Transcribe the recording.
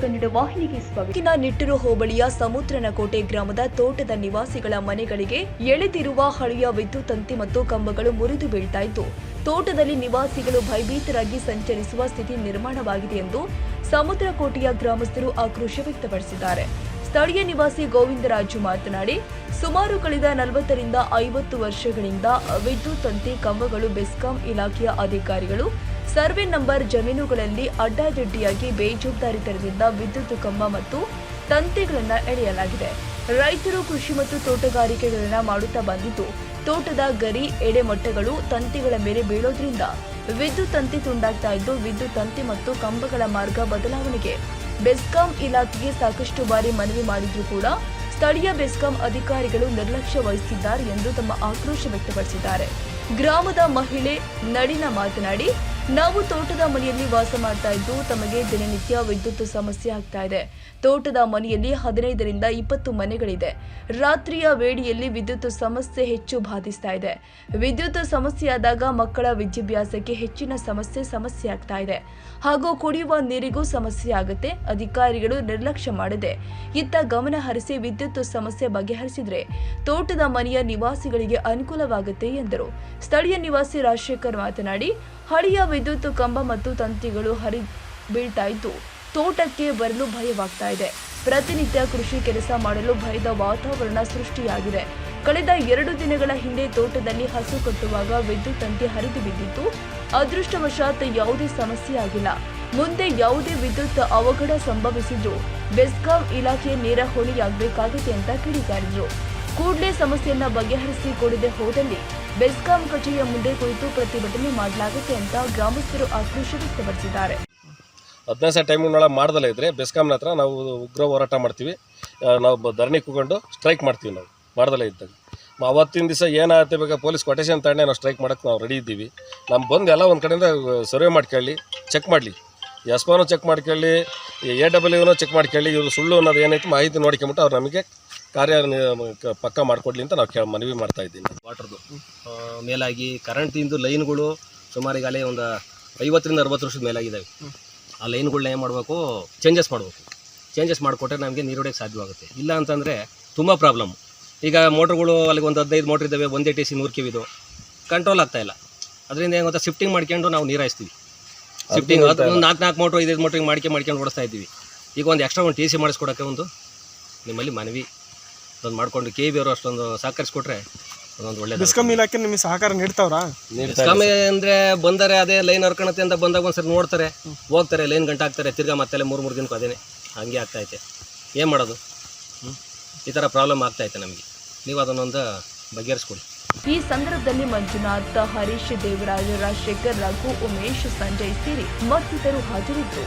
ಕನ್ನಡ ವಾಹಿನಿಗೆ ಸ್ವಾಗತ. ನಿಟ್ಟರು ನಿಟ್ಟೂರು ಹೋಬಳಿಯ ಸಮುದ್ರನಕೋಟೆ ಗ್ರಾಮದ ತೋಟದ ನಿವಾಸಿಗಳ ಮನೆಗಳಿಗೆ ಎಳೆದಿರುವ ಹಳೆಯ ವಿದ್ಯುತ್ ತಂತಿ ಮತ್ತು ಕಂಬಗಳು ಮುರಿದು ಬೀಳ್ತಾ ಇದ್ದು ತೋಟದಲ್ಲಿ ನಿವಾಸಿಗಳು ಭಯಭೀತರಾಗಿ ಸಂಚರಿಸುವ ಸ್ಥಿತಿ ನಿರ್ಮಾಣವಾಗಿದೆ ಎಂದು ಸಮುದ್ರಕೋಟೆಯ ಗ್ರಾಮಸ್ಥರು ಆಕ್ರೋಶ ವ್ಯಕ್ತಪಡಿಸಿದ್ದಾರೆ. ಸ್ಥಳೀಯ ನಿವಾಸಿ ಗೋವಿಂದರಾಜು ಮಾತನಾಡಿ, ಸುಮಾರು ಕಳೆದ ನಲವತ್ತರಿಂದ ಐವತ್ತು ವರ್ಷಗಳಿಂದ ವಿದ್ಯುತ್ ತಂತಿ, ಕಂಬಗಳು, ಬೆಸ್ಕಾಂ ಇಲಾಖೆಯ ಅಧಿಕಾರಿಗಳು ಸರ್ವೆ ನಂಬರ್ ಜಮೀನುಗಳಲ್ಲಿ ಅಡ್ಡಾದಿಡ್ಡಿಯಾಗಿ ತೆರೆದಿದ್ದ ವಿದ್ಯುತ್ ಕಂಬ ಮತ್ತು ತಂತಿಗಳನ್ನು ಎಳೆಯಲಾಗಿದೆ. ರೈತರು ಕೃಷಿ ಮತ್ತು ತೋಟಗಾರಿಕೆಗಳನ್ನ ಮಾಡುತ್ತಾ ಬಂದಿದ್ದು, ತೋಟದ ಗರಿ, ಎಡೆಮಟ್ಟಗಳು, ತಂತಿಗಳ ಮೇಲೆ ಬೀಳೋದ್ರಿಂದ ವಿದ್ಯುತ್ ತಂತಿ ತುಂಡಾಗ್ತಾ ಇದ್ದು, ವಿದ್ಯುತ್ ತಂತಿ ಮತ್ತು ಕಂಬಗಳ ಮಾರ್ಗ ಬದಲಾವಣೆಗೆ ಬೆಸ್ಕಾಂ ಇಲಾಖೆಗೆ ಸಾಕಷ್ಟು ಬಾರಿ ಮನವಿ ಮಾಡಿದ್ರೂ ಕೂಡ ಸ್ಥಳೀಯ ಬೆಸ್ಕಾಂ ಅಧಿಕಾರಿಗಳು ನಿರ್ಲಕ್ಷ್ಯ ವಹಿಸಿದ್ದಾರೆ ಎಂದು ತಮ್ಮ ಆಕ್ರೋಶ ವ್ಯಕ್ತಪಡಿಸಿದ್ದಾರೆ. ಗ್ರಾಮದ ಮಹಿಳೆ ನಡಿನ ಮಾತನಾಡಿ ನಾವು ತೋಟದ ಮನೆಯಲ್ಲಿ ವಾಸ ಮಾಡ್ತಾ ಇದ್ದು ತಮಗೆ ದಿನನಿತ್ಯ ವಿದ್ಯುತ್ ಸಮಸ್ಯೆ ಆಗ್ತಾ ಇದೆ. ತೋಟದ ಮನೆಯಲ್ಲಿ ಹದಿನೈದರಿಂದ ಇಪ್ಪತ್ತು ಮನೆಗಳಿದೆ. ರಾತ್ರಿಯ ವೇಳೆಯಲ್ಲಿ ವಿದ್ಯುತ್ ಸಮಸ್ಯೆ ಹೆಚ್ಚು ಬಾಧಿಸ್ತಾ ಇದೆ. ವಿದ್ಯುತ್ ಸಮಸ್ಯೆಯಾದಾಗ ಮಕ್ಕಳ ವಿದ್ಯಾಭ್ಯಾಸಕ್ಕೆ ಹೆಚ್ಚಿನ ಸಮಸ್ಯೆ ಸಮಸ್ಯೆ ಆಗ್ತಾ ಇದೆ. ಹಾಗೂ ಕುಡಿಯುವ ನೀರಿಗೂ ಸಮಸ್ಯೆ ಆಗುತ್ತೆ. ಅಧಿಕಾರಿಗಳು ನಿರ್ಲಕ್ಷ್ಯ ಮಾಡದೆ ಇತ್ತ ಗಮನ ಹರಿಸಿ ವಿದ್ಯುತ್ ಸಮಸ್ಯೆ ಬಗೆಹರಿಸಿದ್ರೆ ತೋಟದ ಮನೆಯ ನಿವಾಸಿಗಳಿಗೆ ಅನುಕೂಲವಾಗುತ್ತೆ ಎಂದರು. ಸ್ಥಳೀಯ ನಿವಾಸಿ ರಾಜಶೇಖರ್ ಮಾತನಾಡಿ ಹಳೆಯ ವಿದ್ಯುತ್ ಕಂಬ ಮತ್ತು ತಂತಿಗಳು ಹರಿ ಬೀಳ್ತಾ ಇದ್ದು ತೋಟಕ್ಕೆ ಬರಲು ಭಯವಾಗ್ತಾ ಇದೆ. ಪ್ರತಿನಿತ್ಯ ಕೃಷಿ ಕೆಲಸ ಮಾಡಲು ಭಯದ ವಾತಾವರಣ ಸೃಷ್ಟಿಯಾಗಿದೆ. ಕಳೆದ ಎರಡು ದಿನಗಳ ಹಿಂದೆ ತೋಟದಲ್ಲಿ ಹಸು ಕಟ್ಟುವಾಗ ವಿದ್ಯುತ್ ತಂತಿ ಹರಿದು ಬಿದ್ದಿತ್ತು ಅದೃಷ್ಟವಶಾತ್ ಯಾವುದೇ ಸಮಸ್ಯೆ ಆಗಿಲ್ಲ. ಮುಂದೆ ಯಾವುದೇ ವಿದ್ಯುತ್ ಅವಘಡ ಸಂಭವಿಸಿದ್ರು ಬೆಸ್ಕಾಂ ಇಲಾಖೆ ನೇರ ಹೊಣೆಯಾಗಬೇಕಾಗುತ್ತೆ ಅಂತ ಕಿಡಿಕಾರಿದ್ರು. ಕೂಡಲೇ ಸಮಸ್ಯೆಯನ್ನ ಬಗೆಹರಿಸಿ ಕೊಡದೆ ಹೋದಲ್ಲಿ ಬೆಸ್ಕಾಂ ಕಚೇರಿಯ ಮುಂದೆ ಕುಳಿತು ಪ್ರತಿಭಟನೆ ಮಾಡಲಾಗುತ್ತೆ ಅಂತ ಗ್ರಾಮಸ್ಥರು ಆಕ್ರೋಶ ವ್ಯಕ್ತಪಡಿಸಿದ್ದಾರೆ. ಹದಿನೈದು ಸಾವಿರ ಟೈಮಿನೊಳಗೆ ಮಾಡ್ದಲ್ಲ ಇದ್ದರೆ ಬೆಸ್ಕಾಂನ ಹತ್ರ ನಾವು ಉಗ್ರ ಹೋರಾಟ ಮಾಡ್ತೀವಿ. ನಾವು ಧರಣಿ ಕೂಕೊಂಡು ಸ್ಟ್ರೈಕ್ ಮಾಡ್ತೀವಿ ನಾವು ಮಾಡ್ದಲ್ಲ ಇದ್ದಾಗ. ಅವತ್ತಿನ ದಿವಸ ಏನಾಗುತ್ತೆ ಬೇಕಾ ಪೊಲೀಸ್ ಕೊಟೇಶನ್ ತಗೊಂಡೆ ನಾವು ಸ್ಟ್ರೈಕ್ ಮಾಡೋಕ್ಕೆ ನಾವು ರೆಡಿ ಇದ್ದೀವಿ. ನಮ್ಮ ಬಂದು ಎಲ್ಲ ಒಂದು ಕಡೆಯಿಂದ ಸರ್ವೆ ಮಾಡ್ಕೊಳ್ಳಿ ಚೆಕ್ ಮಾಡಲಿ. ಎಸ್ಪಾನು ಚೆಕ್ ಮಾಡ್ಕೊಳ್ಳಿ ಎ ಡಬ್ಲ್ಯೂನು ಯುನೂ ಚೆಕ್ ಮಾಡ್ಕೊಳ್ಳಿ ಇವರು ಸುಳ್ಳು ಅನ್ನೋದು ಏನೈತೆ ಮಾಹಿತಿ ನೋಡ್ಕೊಂಬಿಟ್ಟು ಅವ್ರು ನಮಗೆ ಕಾರ್ಯ ಪಕ್ಕ ಮಾಡಿಕೊಡ್ಲಿ ಅಂತ ನಾವು ಕೇಳಿ ಮನವಿ ಮಾಡ್ತಾ ಇದ್ದೀನಿ. ವಾಟರ್ದು ಆ, ಮೇಲಾಗಿ ಕರೆಂಟಿಂದು ಲೈನ್ಗಳು ಸುಮಾರು ಈಗಾಗಲೇ ಒಂದು ಐವತ್ತರಿಂದ ಅರವತ್ತು ವರ್ಷದ ಮೇಲಾಗಿದ್ದಾವೆ ಆ ಲೈನ್ಗಳನ್ನ ಏನು ಮಾಡಬೇಕು? ಚೇಂಜಸ್ ಮಾಡಬೇಕು. ಚೇಂಜಸ್ ಮಾಡಿಕೊಟ್ರೆ ನಮಗೆ ನೀರು ಹೊಡೆಯೋಕ್ಕೆ ಸಾಧ್ಯವಾಗುತ್ತೆ. ಇಲ್ಲ ಅಂತಂದರೆ ತುಂಬ ಪ್ರಾಬ್ಲಮ್ ಈಗ ಮೋಟ್ರ್ಗಳು ಅಲ್ಲಿಗೆ ಒಂದು ಹದಿನೈದು ಮೋಟ್ರ್ ಇದ್ದಾವೆ ಒಂದೇ ಟಿ ಸಿ ನೂರು ಕಿವಿದು ಕಂಟ್ರೋಲ್ ಆಗ್ತಾಯಿಲ್ಲ ಇಲ್ಲ. ಅದರಿಂದ ಏನು ಗೊತ್ತಾ? ಶಿಫ್ಟಿಂಗ್ ಮಾಡ್ಕೊಂಡು ನಾವು ನೀರು ಹಾಯಿಸ್ತೀವಿ. ಶಿಫ್ಟಿಂಗ್ ಅದು ಒಂದು ನಾಲ್ಕು ನಾಲ್ಕು ಮೋಟ್ರ್ ಐದೈದು ಮೋಟ್ರಿಗೆ ಮಾಡ್ಕೊಂಡು ಮಾಡ್ಕೊಂಡು ಓಡಿಸ್ತಾ ಇದ್ದೀವಿ. ಈಗ ಒಂದು ಎಕ್ಸ್ಟ್ರಾ ಒಂದು ಟಿ ಸಿ ಮಾಡಿಸ್ಕೊಡೋಕ್ಕೆ ಒಂದು ನಿಮ್ಮಲ್ಲಿ ಮನವಿ ಅದೊಂದು ಮಾಡಿಕೊಂಡು ಕೆ ಬಿ ಅವರು ಅಷ್ಟೊಂದು ಸಹಕರಿಸ್ಕೊಟ್ರೆ ಅದೊಂದು ಒಳ್ಳೆ ಡಿಸ್ಕಮ್ ಇಲಾಖೆ ನಿಮಗೆ ಸಹಕಾರ ನೀಡ್ತಾವ್ರಾ? ಕಮ್ಮಿ ಅಂದ್ರೆ ಬಂದರೆ ಅದೇ ಲೈನ್ ಹರ್ಕೊಳತ್ತೆ ಅಂತ ಬಂದಾಗ ಒಂದ್ಸರಿ ನೋಡ್ತಾರೆ ಹೋಗ್ತಾರೆ ಲೈನ್ ಗಂಟೆ ಹಾಕ್ತಾರೆ ತಿರ್ಗಾ ಮತ್ತೆ ಮೂರು ಮೂರು ದಿನಕ್ಕೂ ಅದೇನೆ. ಹಂಗೆ ಆಗ್ತೈತೆ ಏನು ಮಾಡೋದು? ಹ್ಮ್? ಈ ಥರ ಪ್ರಾಬ್ಲಮ್ ಆಗ್ತೈತೆ ನಮಗೆ. ನೀವು ಅದನ್ನೊಂದು ಬಗೆಹರಿಸ್ಕೊಡಿ. ಈ ಸಂದರ್ಭದಲ್ಲಿ ಮಂಜುನಾಥ್ ಹರೀಶ್ ದೇವರಾಜ ರಾಜಶೇಖರ್ ರಘು ಉಮೇಶ್ ಸಂಜಯ್ ಸೇರಿ ಮತ್ತಿತರು ಹಾಜರಿದ್ದರು.